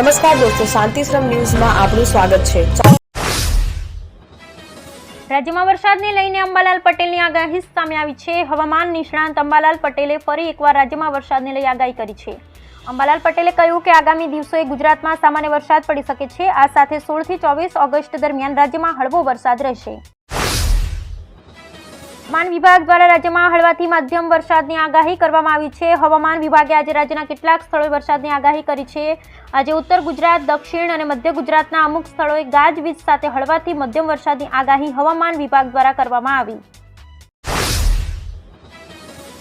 નમસ્કાર દોસ્તો, શાંતિશ્રમ ન્યૂઝમાં આપનું સ્વાગત છે. રાજ્યમાં વરસાદને લઈને અંબાલાલ પટેલની આગાહી સામે આવી છે. હવામાન નિષ્ણાંત અંબાલાલ પટેલે ફરી એકવાર રાજ્યમાં વરસાદને લઈ આગાહી કરી છે. અંબાલાલ પટેલે કહ્યું કે આગામી દિવસોએ ગુજરાતમાં સામાન્ય વરસાદ પડી શકે છે. આ સાથે સોળથી ચોવીસ ઓગસ્ટ દરમિયાન રાજ્યમાં હળવો વરસાદ રહેશે. હવામાન વિભાગ દ્વારા રાજ્યમાં હળવાથી મધ્યમ વરસાદની આગાહી કરવામાં આવી છે. હવામાન વિભાગે આજે રાજ્યના કેટલાક સ્થળોએ વરસાદની આગાહી કરી છે. આજે ઉત્તર ગુજરાત, દક્ષિણ અને મધ્ય ગુજરાતના અમુક સ્થળોએ ગાજવીજ સાથે હળવાથી મધ્યમ વરસાદની આગાહી હવામાન વિભાગ દ્વારા કરવામાં આવી.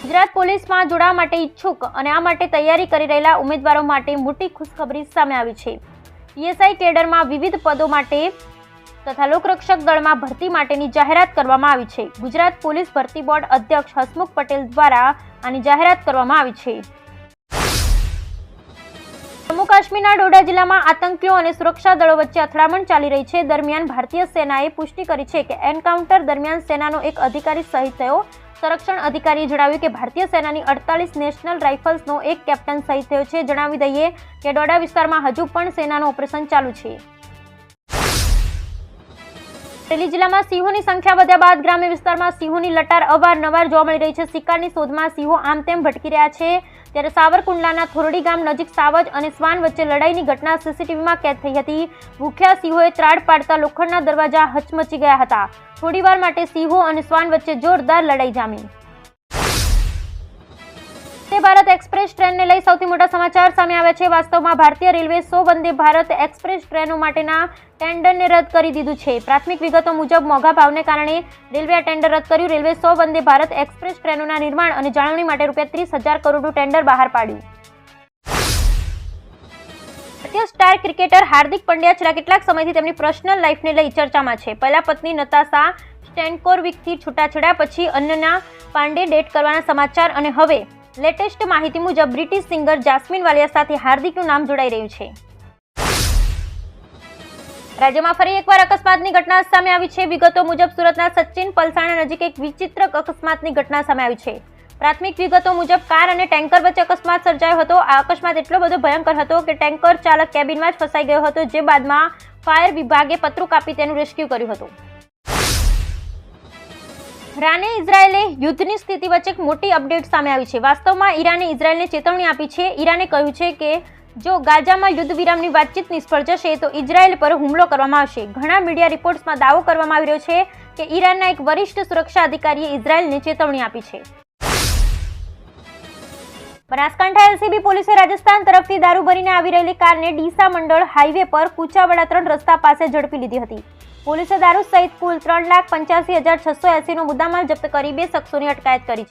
ગુજરાત પોલીસમાં જોડાવા માટે ઈચ્છુક અને આ માટે તૈયારી કરી રહેલા ઉમેદવારો માટે મોટી ખુશખબરી સામે આવી છે. પીએસઆઈ કેડરમાં વિવિધ પદો માટે તથા લોકરક્ષક દળમાં ભરતી માટેની જાહેરાત કરવામાં આવી છે. ગુજરાત પોલીસ ભરતી બોર્ડ અધ્યક્ષ હસમુખ પટેલ દ્વારા આની જાહેરાત કરવામાં આવી છે. જમ્મુ કાશ્મીરના ડોડા જિલ્લામાં આતંકીઓ અને સુરક્ષા દળો વચ્ચે અથડામણ ચાલી રહી છે. દરમિયાન ભારતીય સેનાએ પુષ્ટિ કરી છે કે એન્કાઉન્ટર દરમિયાન સેનાનો એક અધિકારી શહીદ થયો સંરક્ષણ અધિકારીએ જણાવ્યું કે ભારતીય સેનાની અડતાલીસ નેશનલ રાઇફલ્સનો એક કેપ્ટન શહીદ થયો છે. જણાવી દઈએ કે ડોડા વિસ્તારમાં હજુ પણ સેનાનું ઓપરેશન ચાલુ છે. અમરેલી જિલ્લામાં સિંહોની સંખ્યા વધ્યા બાદ ગ્રામ્ય વિસ્તારમાં સિંહોની લટાર અવારનવાર જોવા મળી રહી છે. શિકારની શોધમાં સિંહો આમ તેમ ભટકી રહ્યા છે. ત્યારે સાવરકુંડલાના થોરડી ગામ નજીક સાવજ અને શ્વાન વચ્ચે લડાઈની ઘટના સીસીટીવીમાં કેદ થઈ હતી. ભૂખ્યા સિંહોએ ત્રાડ પાડતા લોખંડના દરવાજા હચમચી ગયા હતા. થોડીવાર માટે સિંહો અને શ્વાન વચ્ચે જોરદાર લડાઈ જામી. ભારત એક્સપ્રેસ ટ્રેનને લઈ સૌથી મોટા સમાચાર સામે આવ્યા છે. વાસ્તવમાં ભારતીય રેલવે સો વંદે ભારત એક્સપ્રેસ ટ્રેનો માટેના ટેન્ડરને રદ કરી દીધું છે. પ્રાથમિક વિગતો મુજબ, મોંઘા ભાવને કારણે રેલવે ટેન્ડર રદ કર્યું. રેલવે સો વંદે ભારત એક્સપ્રેસ ટ્રેનોના નિર્માણ અને જાળવણી માટે રૂપિયા ત્રીસ હજાર કરોડનું ટેન્ડર બહાર પાડ્યું. ભારતીય સ્ટાર ક્રિકેટર હાર્દિક પંડ્યા છેલ્લા કેટલાક સમયથી તેમની પર્સનલ લાઈફને લઈ ચર્ચામાં છે. પહેલા પત્ની નતાશા સ્ટેન્કોરવિકથી છૂટાછેડા, પછી અન્નના પાંડે ડેટ કરવાના સમાચાર અને હવે લેટેસ્ટ માહિતી મુજબ બ્રિટિશ સિંગર જાસ્મિન વાલિયા સાથે હાર્દિકનું નામ જોડાઈ રહ્યું છે. રાજ્યમાં ફરી એકવાર અકસ્માતની ઘટના સામે આવી છે. વિગતો મુજબ સુરતના સચિન પલસાણા નજીક એક વિચિત્ર અકસ્માતની ઘટના સામે આવી છે. પ્રાથમિક વિગતો મુજબ કાર અને ટેન્કર વચ્ચે અકસ્માત સર્જાયો હતો. આ અકસ્માત એટલો બધો ભયંકર હતો કે ટેન્કર ચાલક કેબિનમાં જ ફસાઈ ગયો હતો, જે બાદમાં ફાયર વિભાગે પતરું કાપી તેનું રેસ્ક્યુ કર્યું હતું. ઈરાને ઇઝરાયેલે યુદ્ધની સ્થિતિ વચ્ચે મોટી અપડેટ સામે આવી છે. વાસ્તવમાં ઈરાને ઇઝરાયેલને ચેતવણી આપી છે. ઈરાને કહ્યું છે કે જો ગાઝામાં યુદ્ધ વિરામની વાતચીત નિષ્ફળ જશે તો ઇઝરાયેલ પર હુમલો કરવામાં આવશે. ઘણા મીડિયા રિપોર્ટ્સમાં દાવો કરવામાં આવી રહ્યો છે કે ઈરાનના એક વરિષ્ઠ સુરક્ષા અધિકારીએ ઇઝરાયેલને ચેતવણી આપી છે. બનાસકાંઠા એલસીબી પોલીસે રાજસ્થાન તરફથી દારૂ ભરીને આવી રહેલી કારને ડીસા મંડળ હાઈવે પર કુચાવાડા ત્રણ રસ્તા પાસે ઝડપી લીધી હતી. પોલીસે દારૂ સહિત કુલ ત્રણ લાખ પંચ્યાસી હજાર છસો એસીનો મુદ્દામાલ જપ્ત કરી બે શખ્સોની અટકાયત કરી છે.